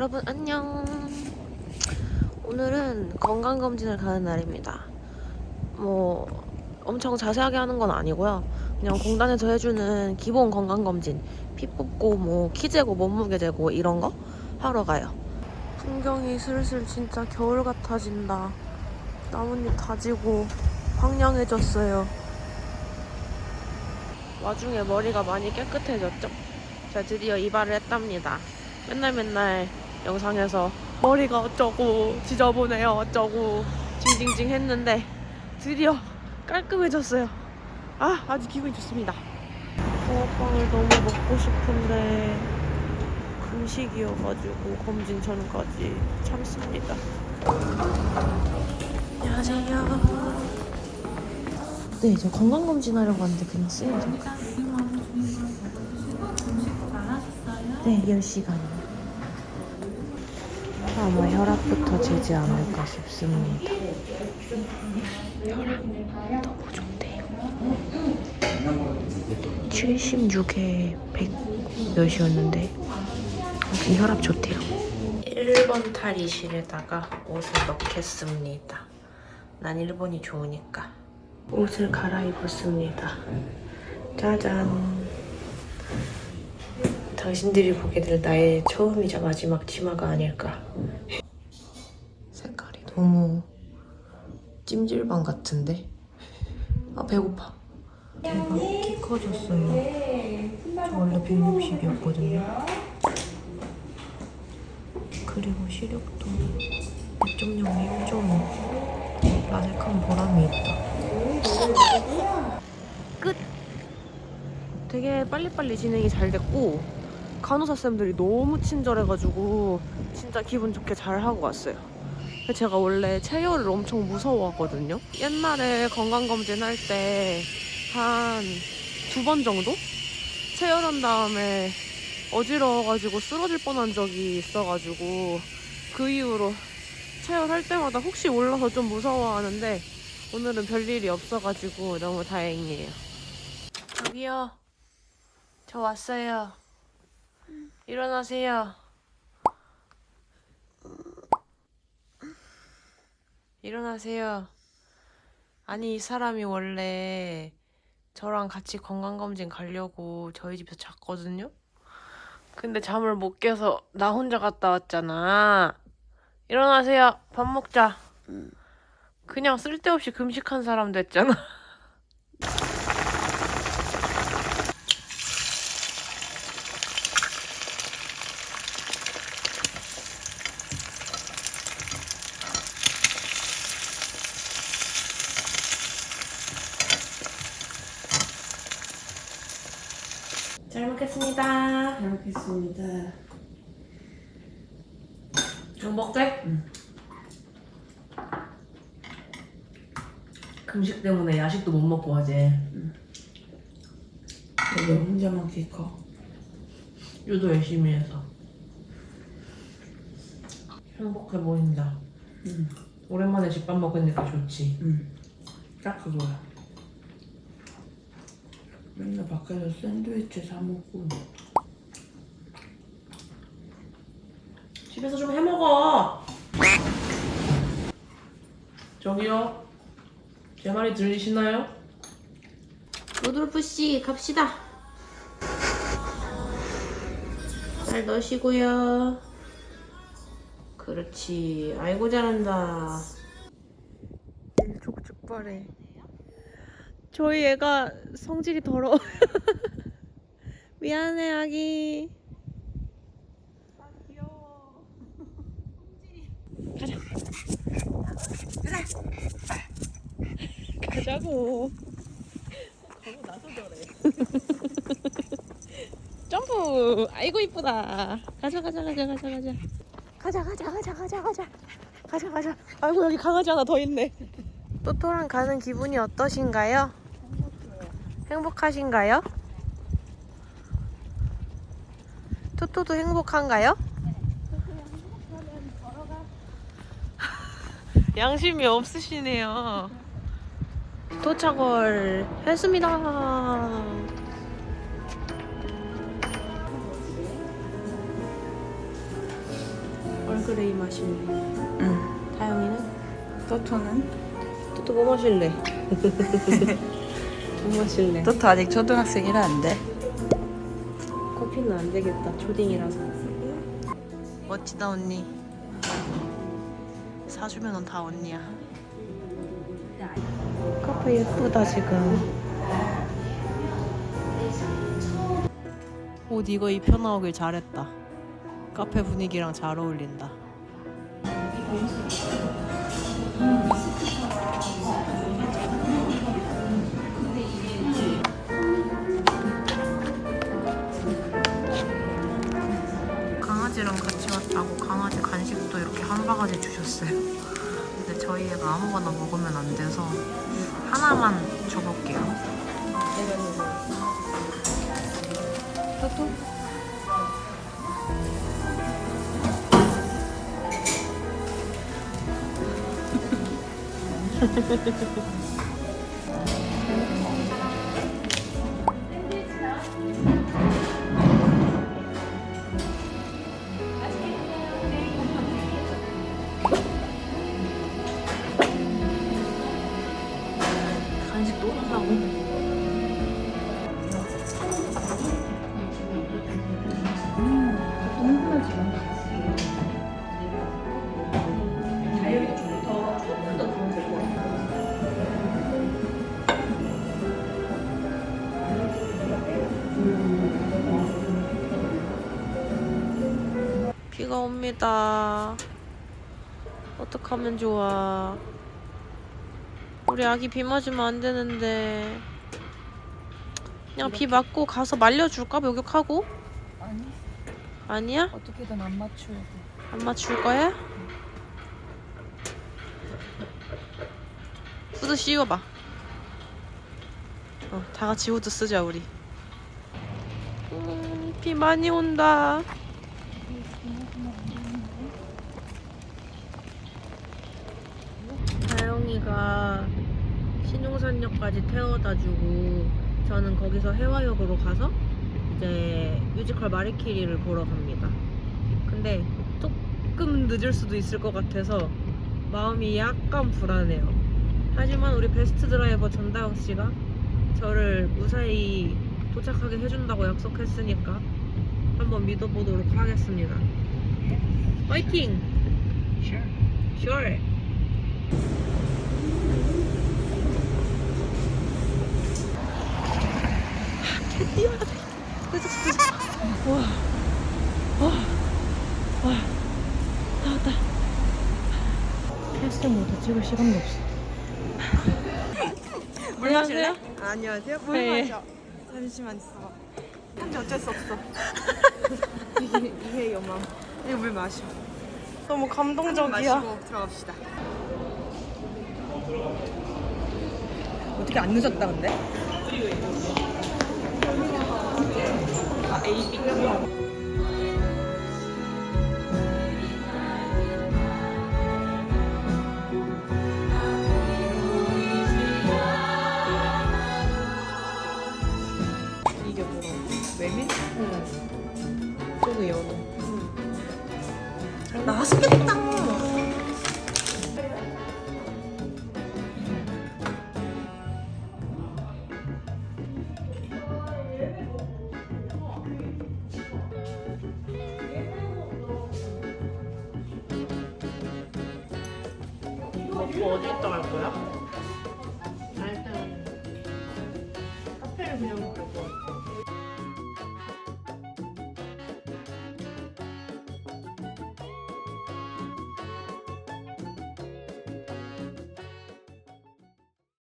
여러분 안녕. 오늘은 건강검진을 가는 날입니다. 뭐 엄청 자세하게 하는 건 아니고요. 그냥 공단에서 해주는 기본 건강검진, 피 뽑고 뭐 키 재고 몸무게 재고 이런 거 하러 가요. 풍경이 슬슬 진짜 겨울 같아진다. 나뭇잎 다 지고 황량해졌어요. 와중에 머리가 많이 깨끗해졌죠? 제가 드디어 이발을 했답니다. 맨날 맨날 영상에서 머리가 어쩌고 지저분해요 어쩌고 징징징 했는데 드디어 깔끔해졌어요. 아 아주 기분이 좋습니다. 붕어빵을 너무 먹고 싶은데 금식이어가지고 검진 전까지 참습니다. 안녕하세요. 네, 저 건강검진 하려고 하는데 그냥 쓰여져. 네, 10시간이요. 아마 혈압부터 재지 않을까 싶습니다. 너무 좋대요. 76에 100 몇이었는데 아무튼 혈압 좋대요. 1번 탈의실에다가 옷을 넣겠습니다. 난 1번이 좋으니까. 옷을 갈아입었습니다. 짜잔. 당신들이 보게 될 나의 처음이자 마지막 치마가 아닐까. 색깔이 너무 찜질방 같은데? 아 배고파. 대박 키 커졌어요. 저 원래 160이었거든요. 그리고 시력도 1.0에 1.5. 라섹한 보람이 있다. 끝! 되게 빨리빨리 진행이 잘 됐고 간호사 쌤들이 너무 친절해가지고 진짜 기분 좋게 잘 하고 왔어요. 제가 원래 체열을 엄청 무서워하거든요. 옛날에 건강검진 할 때 한 두 번 정도 체열한 다음에 어지러워가지고 쓰러질 뻔한 적이 있어가지고 그 이후로 체열할 때마다 혹시 올라서 좀 무서워하는데 오늘은 별일이 없어가지고 너무 다행이에요. 저기요. 저 왔어요. 일어나세요. 일어나세요. 아니, 이 사람이 원래 저랑 같이 건강검진 가려고 저희 집에서 잤거든요? 근데 잠을 못 깨서 나 혼자 갔다 왔잖아. 일어나세요. 밥 먹자. 그냥 쓸데없이 금식한 사람 됐잖아. 잘 먹겠습니다. 잘 먹겠습니다. 이거 먹게? 금식 때문에 야식도 못 먹고 하지. 왜 혼자만 키 커? 유도 열심히 해서. 행복해 보인다. 응, 오랜만에 집밥 먹으니까 좋지. 응. 딱 그거야. 맨날 밖에서 샌드위치 사 먹고 집에서 좀 해먹어. 저기요. 제 말이 들리시나요? 루돌프 씨 갑시다. 잘 넣으시고요. 그렇지. 아이고 잘한다. 족죽발해. 저희 애가 성질이 더러워. 미안해 아기. 아 귀여워. 가자. 가자. 가자고. 가고 나서 저래. 점프. 아이고 이쁘다. 가자 가자 가자 가자 가자. 가자 가자 가자 가자 가자. 가자 가자. 아이고 여기 강아지 하나 더 있네. 또토랑 가는 기분이 어떠신가요? 행복하신가요? 토토도 행복한가요? 양심이 없으시네요. 도착을 했습니다. 얼그레이 마실래? 응. 다영이는? 또토는? 또또 뭐 마실래? 뭐 마실래? 또토 아직 초등학생이라 안 돼. 커피는 안 되겠다. 초딩이라서. 멋지다 언니. 사주면 넌 다 언니야. 카페 예쁘다 지금. 옷 이거 입혀 나오길 잘했다. 카페 분위기랑 잘 어울린다. 하나만 줘볼게요. 비가 옵니다. 어떡하면 좋아. 우리 아기 비 맞으면 안 되는데. 그냥 비 맞고 가서 말려줄까? 목욕하고? 아니. 아니야? 어떻게든 안 돼. 안 맞출 거야? 후드 씌워봐. 어, 다 같이 후드 쓰자 우리. 음, 비 많이 온다. 다영이가 신용산역까지 태워다주고 저는 거기서 해화역으로 가서 이제 뮤지컬 마리키리를 보러 갑니다. 근데 조금 늦을 수도 있을 것 같아서 마음이 약간 불안해요. 하지만 우리 베스트 드라이버 전다영 씨가 저를 무사히 도착하게 해준다고 약속했으니까 한번 믿어보도록 하겠습니다. 파이팅! Sure. Sure. 늦었어. 와, 와, 와, 나왔다. 헬스 모드 찍을 시간도 없어. 물 마실래? 아, 안녕하세요. 물 네. 마셔. 잠시만 있어봐. 근데 어쩔 수 없어. 이게 이게 여망. 이거 물 마셔. 너무 감동적이야. 마시고 들어갑시다. 어떻게 안 늦었다 근데? Ay, tingnan mo. 먹고 어디 있다 갈 거야?